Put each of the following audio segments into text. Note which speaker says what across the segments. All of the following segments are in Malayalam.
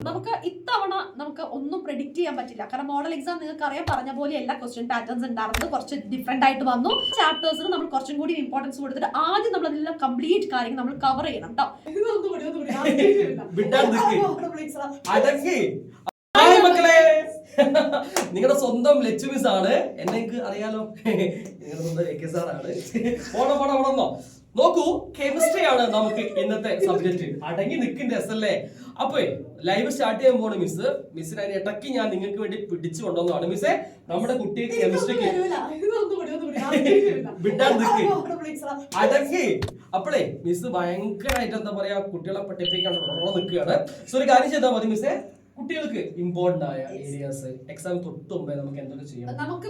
Speaker 1: നമുക്ക് ഇത്തവണ നമുക്ക് ഒന്നും പ്രെഡിക്റ്റ് ചെയ്യാൻ പറ്റില്ല. കാരണം മോഡൽ എക്സാം നിങ്ങൾക്ക് അറിയാൻ പറഞ്ഞ പോലെ എല്ലാ ക്വസ്റ്റ്യൻ പാറ്റേൺസ് ഉണ്ടായിരുന്നത് കുറച്ച് ഡിഫറെന്റ് ആയിട്ട് വന്നു. ചാപ്റ്റേഴ്സിന് നമ്മൾ കുറച്ചും കൂടി ഇമ്പോർട്ടൻസ് കൊടുത്തിട്ട് ആദ്യം നമ്മൾ അതിലെല്ലാം കംപ്ലീറ്റ് കാര്യങ്ങൾ നമ്മൾ കവർ ചെയ്യണം കേട്ടോ
Speaker 2: മക്കളെ. നിങ്ങളുടെ സ്വന്തം ലച്ചു മിസ് ആണ്. എന്നെ എനിക്ക് അറിയാലോ. നിങ്ങളുടെ സ്വന്തം കെ സാറാണ് പോണോ പോണോ പോണോ നോക്കൂ കെമിസ്ട്രി ആണ് നമുക്ക് ഇന്നത്തെ സബ്ജക്ട് അടങ്ങി നിൽക്കുന്ന എസ് അല്ലേ അപ്പൊ ലൈവ് സ്റ്റാർട്ട് ചെയ്യാൻ പോണ മിസ് മിസ്സിന് അതിന് ഇടയ്ക്ക് ഞാൻ നിങ്ങൾക്ക് വേണ്ടി പിടിച്ചു കൊണ്ടുവന്നതാണ്. മിസ്സേ നമ്മുടെ കുട്ടി കെമിസ്ട്രിക്ക് നിക്ക്. അടങ്ങി. അപ്പളേ മിസ് ഭയങ്കരമായിട്ട് എന്താ പറയാ കുട്ടികളെ പഠിപ്പിക്കാൻ നിൽക്കുകയാണ്. സോ ഒരു കാര്യം ചെയ്താൽ മതി മിസ്സേ കുട്ടികൾക്ക് ഇമ്പോർട്ടന്റ് ആയ ഏരിയാസ് എക്സാം തൊട്ട് മുമ്പേ നമുക്ക് എന്തൊക്കെ ചെയ്യാം
Speaker 1: നമുക്ക്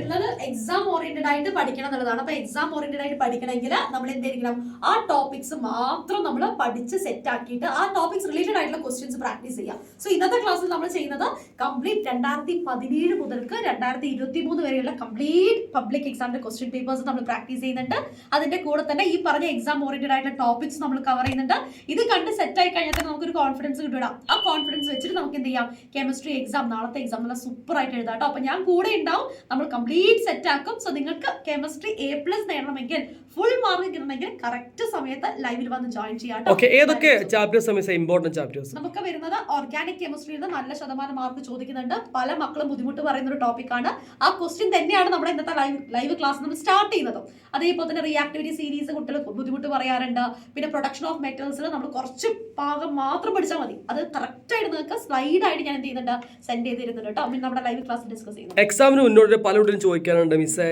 Speaker 1: ഉള്ളത് എക്സാം ഓറിയന്റഡ് ആയിട്ട് പഠിക്കണം എന്നുള്ളതാണ്. അപ്പൊ എക്സാം ഓറിയന്റഡ് ആയിട്ട് പഠിക്കണമെങ്കിൽ നമ്മൾ എന്തായിരിക്കണം ആ ടോപ്പിക്സ് മാത്രം നമ്മൾ പഠിച്ച് സെറ്റ് ആക്കിയിട്ട് ആ ടോപ്പിക്സ് റിലേറ്റഡ് ആയിട്ടുള്ള ക്വസ്റ്റ്യൻസ് പ്രാക്ടീസ് ചെയ്യാം. സോ ഇന്നത്തെ ക്ലാസ്സിൽ നമ്മൾ ചെയ്യുന്നത് കംപ്ലീറ്റ് രണ്ടായിരത്തി പതിനേഴ് മുതൽക്ക് രണ്ടായിരത്തി ഇരുപത്തി മൂന്ന് വരെയുള്ള കംപ്ലീറ്റ് പബ്ലിക് എക്സാമിന്റെ ക്വസ്റ്റ്യൻ പേപ്പേഴ്സ് നമ്മൾ പ്രാക്ടീസ് ചെയ്യുന്നുണ്ട്. അതിന്റെ കൂടെ തന്നെ ഈ പറഞ്ഞ എക്സാം ഓറിയന്റഡ് ആയിട്ടുള്ള ടോപ്പിക്സ് നമ്മൾ കവർ ചെയ്യുന്നുണ്ട്. ഇത് കണ്ട് സെറ്റ് ആയി കഴിഞ്ഞാൽ നമുക്ക് ഒരു കോൺഫിഡൻസ് കിട്ടും ആ കോൺഫിഡൻസ് വെച്ചിട്ട് നമുക്ക് എന്ത് ചെയ്യാം കെമിസ്ട്രി എക്സാം നാളത്തെ എക്സാം നല്ല സൂപ്പർ ആയിട്ട് എഴുതാം കേട്ടോ. അപ്പൊ ഞാൻ കൂടെ ഉണ്ടാവും. നമ്മൾ കംപ്ലീറ്റ് സെറ്റ് ആക്കും. സോ നിങ്ങൾക്ക് കെമിസ്ട്രി എ പ്ലസ് നേടണമെങ്കിൽ ഫുൾ മാർക്ക് കിട്ടണമെങ്കിൽ കറക്റ്റ് സമയത്ത് ലൈവിൽ വന്ന് ജോയിൻ ചെയ്യാം.
Speaker 2: ഓക്കെ ഏതൊക്കെ ചാപ്റ്റേഴ്സ് ഇമ്പോർട്ടന്റ് ചാപ്റ്റേഴ്സ്
Speaker 1: നമുക്ക് വരുന്നത് ഓർഗാനിക് കെമിസ്ട്രിയിൽ നിന്ന് നല്ല ശതമാനം മാർക്ക് ചോദിക്കുന്നുണ്ട്. പല മക്കളും ബുദ്ധിമുട്ട് പറയുന്ന ഒരു ടോപ്പിക്കാണ് ആ ക്വസ്റ്റ്യൻ തന്നെയാണ് നമ്മുടെ ഇന്നത്തെ ലൈവ് ലൈവ് ക്ലാസ് നമ്മൾ സ്റ്റാർട്ട് ചെയ്യുന്നത്. അതേപോലെ തന്നെ റിയാക്ടിവിറ്റി സീരീസ് കുട്ടികൾ ബുദ്ധിമുട്ട് പറയാറുണ്ട്. പിന്നെ പ്രൊഡക്ഷൻ ഓഫ് മെറ്റൽസിൽ നമ്മൾ കുറച്ച് ഭാഗം മാത്രം പഠിച്ചാൽ മതി. അത് കറക്റ്റ് ആയിട്ട് നിങ്ങൾക്ക് സ്ലൈഡ് ആയിട്ട് ഞാൻ എന്ത് ചെയ്യുന്നുണ്ട്? സെൻഡ് ചെയ്തിരുന്നുണ്ട് കേട്ടോ നമ്മുടെ ലൈവ് ക്ലാസ് ഡിസ്കസ് ചെയ്യുന്നത്
Speaker 2: എക്സാമിന് മുന്നോട്ട് പലരോടും ചോദിക്കാനുണ്ട് മിസ്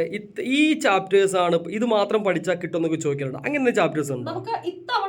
Speaker 2: ഈ ചാപ്റ്റേഴ്സ് ആണ്. ഇത് മാത്രം പഠിച്ചാൽ കിട്ടുമെന്നൊക്കെ ചോദിക്കാനുണ്ട് അങ്ങനെ ചാപ്റ്റേഴ്സ് ഉണ്ട്?
Speaker 1: നമുക്ക് ഇത്തവണ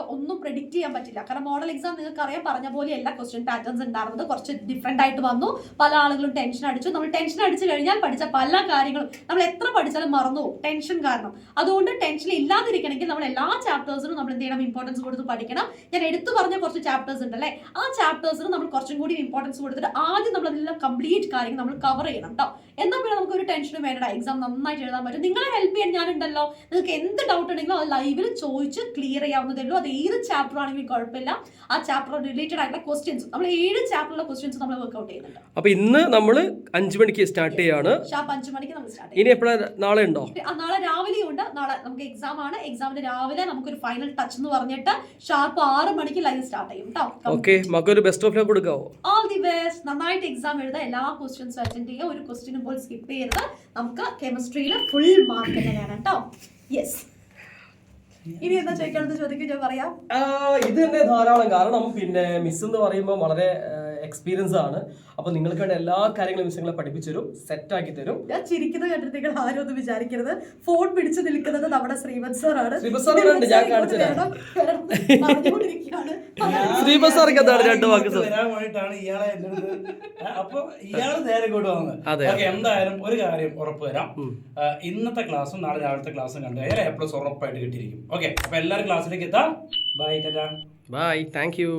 Speaker 1: നമുക്ക് ഒന്നും പ്രെഡിക്റ്റ് ചെയ്യാൻ പറ്റില്ല. കാരണം മോഡൽ എക്സാം നിങ്ങൾക്ക് അറിയാൻ പറഞ്ഞ പോലെ എല്ലാ ക്വസ്റ്റ്യൻ പാറ്റേൺസ് ഉണ്ടായിരുന്നത് കുറച്ച് ഡിഫറെന്റ് ആയിട്ട് വന്നു. പല ആളുകളും ടെൻഷൻ അടിച്ചു. നമ്മൾ ടെൻഷൻ അടിച്ചു കഴിഞ്ഞാൽ പഠിച്ച പല കാര്യങ്ങളും നമ്മൾ എത്ര പഠിച്ചാലും മറന്നു ടെൻഷൻ കാരണം. അതുകൊണ്ട് ടെൻഷൻ ഇല്ലാതിരിക്കണമെങ്കിൽ നമ്മൾ എല്ലാ ചാപ്റ്റേഴ്സിനും നമ്മൾ എന്ത് ചെയ്യണം? ഇമ്പോർട്ടൻസ് കൊടുത്ത് പഠിക്കണം. ഞാൻ എടുത്തു പറഞ്ഞ കുറച്ച് ചാപ്റ്റേഴ്സ് ഉണ്ടല്ലേ ആ ചാപ്റ്റേഴ്സിന് നമ്മൾ കുറച്ചും കൂടി ഇമ്പോർട്ടൻസ് കൊടുത്തിട്ട് ആദ്യം നമ്മൾ അതിലെല്ലാം കംപ്ലീറ്റ് കാര്യങ്ങൾ നമ്മൾ കവർ ചെയ്യണം കേട്ടോ എന്നാൽ പിന്നെ നമുക്ക് ഒരു ടെൻഷനും വേണ്ട എക്സാം നന്നായിട്ട് എഴുതാൻ പറ്റും. നിങ്ങളെ ഹെൽപ്പ് ചെയ്യാൻ ഞാനുണ്ടല്ലോ. നിങ്ങൾക്ക് എന്ത് ഡൗട്ട് ഉണ്ടെങ്കിലും അത് ലൈവിൽ ചോദിച്ച് ക്ലിയർ ചെയ്യാവുന്നതേ ഉള്ളൂ. അത് ഏത് ചാപ്റ്റർ ആണെങ്കിലും കുഴപ്പമില്ല. ആ ചാപ്റ്റർ റിലേറ്റഡ് ആയിട്ടുള്ള ക്വസ്റ്റ്യൻസ് നമ്മൾ ഏഴ് ചാപ്റ്ററിലെ ക്വസ്റ്റ്യൻസ് നമ്മൾ വർക്ക്ഔട്ട് ചെയ്യുന്നുണ്ട്.
Speaker 2: അപ്പൊ ഇന്ന് നമ്മൾ അഞ്ചു മണിക്ക് സ്റ്റാർട്ട് ചെയ്യാണ്.
Speaker 1: ഷാപ്പ് അഞ്ച് മണിക്ക് നമ്മൾ സ്റ്റാർട്ട്
Speaker 2: ഇനി എപ്പോഴാണ് നാളെ ഉണ്ടോ?
Speaker 1: നാളെ രാവിലെ ഉണ്ട്. നാളെ നമുക്ക് എക്സാം ആണ്. എക്സാമിന് രാവിലെ നമുക്ക് ഒരു ഫൈനൽ ടച്ച് എന്ന് പറഞ്ഞിട്ട് ഷാർപ്പ് ആറ് മണിക്ക് ലൈവ് സ്റ്റാർട്ട് ചെയ്യും കേട്ടോ
Speaker 2: ഓക്കെ മക്കൊരു ബെസ്റ്റ് ഓഫ് ലക്ക് കൊടുക്കാവോ?
Speaker 1: ഓൾ ദി ബെസ്റ്റ് നന്നായിട്ട് എക്സാം എഴുതുക എല്ലാ ക്വസ്റ്റ്യൻസും അറ്റൻഡ് ചെയ്യുക. ഒരു ക്വസ്റ്റ്യനും പോലും സ്കിപ്പ് ചെയ്യരുത്. നമുക്ക് കെമിസ്ട്രിയിൽ ഫുൾ മാർക്ക് തന്നെയാണ് കേട്ടോ യെസ് ഇനി എന്താ ചോദിക്കാനത് ചോദിക്കും ഞാൻ പറയാം.
Speaker 2: ഇത് തന്നെ ധാരാളം. കാരണം പിന്നെ മിസ് എന്ന് പറയുമ്പോൾ വളരെ എക്സ്പീരിയൻസ് ആണ്. അപ്പൊ നിങ്ങൾക്ക് വേണ്ട എല്ലാ കാര്യങ്ങളും മിസ് നിങ്ങളെ പഠിപ്പിച്ചു തരും സെറ്റ് ആക്കി തരും.
Speaker 1: ഞാൻ ചിരിക്കുന്നത് കണ്ടിട്ട് നിങ്ങൾ ആരും ഒന്നും വിചാരിക്കരുത്. ഫോൺ പിടിച്ചു നിൽക്കുന്നത് നമ്മുടെ ശ്രീവത് സാറാണ്.
Speaker 2: ശ്രീമത് സാർ ഇവിടെ ഉണ്ട്, ഞാൻ കാണിച്ചു ശ്രീപത് സാർക്ക് എന്താണ് രണ്ട് വാക്ക്
Speaker 3: വരാൻ വേണ്ടിയിട്ടാണ് ഇയാളെ ആ, അപ്പൊ ഇയാൾ നേരെ ഇങ്ങോട്ട് വന്നത്. ഓക്കെ എന്തായാലും ഒരു കാര്യം ഉറപ്പ് തരാം. ഇന്നത്തെ ക്ലാസ്സും നാളെ രാവിലത്തെ ക്ലാസ്സും കണ്ടു കഴിഞ്ഞാൽ എ പ്ലസ് ഉറപ്പായിട്ട് കിട്ടിയിരിക്കും. ഓക്കെ അപ്പൊ എല്ലാവരും ക്ലാസ്സിലേക്ക് എത്താം. Bye Tata.
Speaker 2: Bye thank you.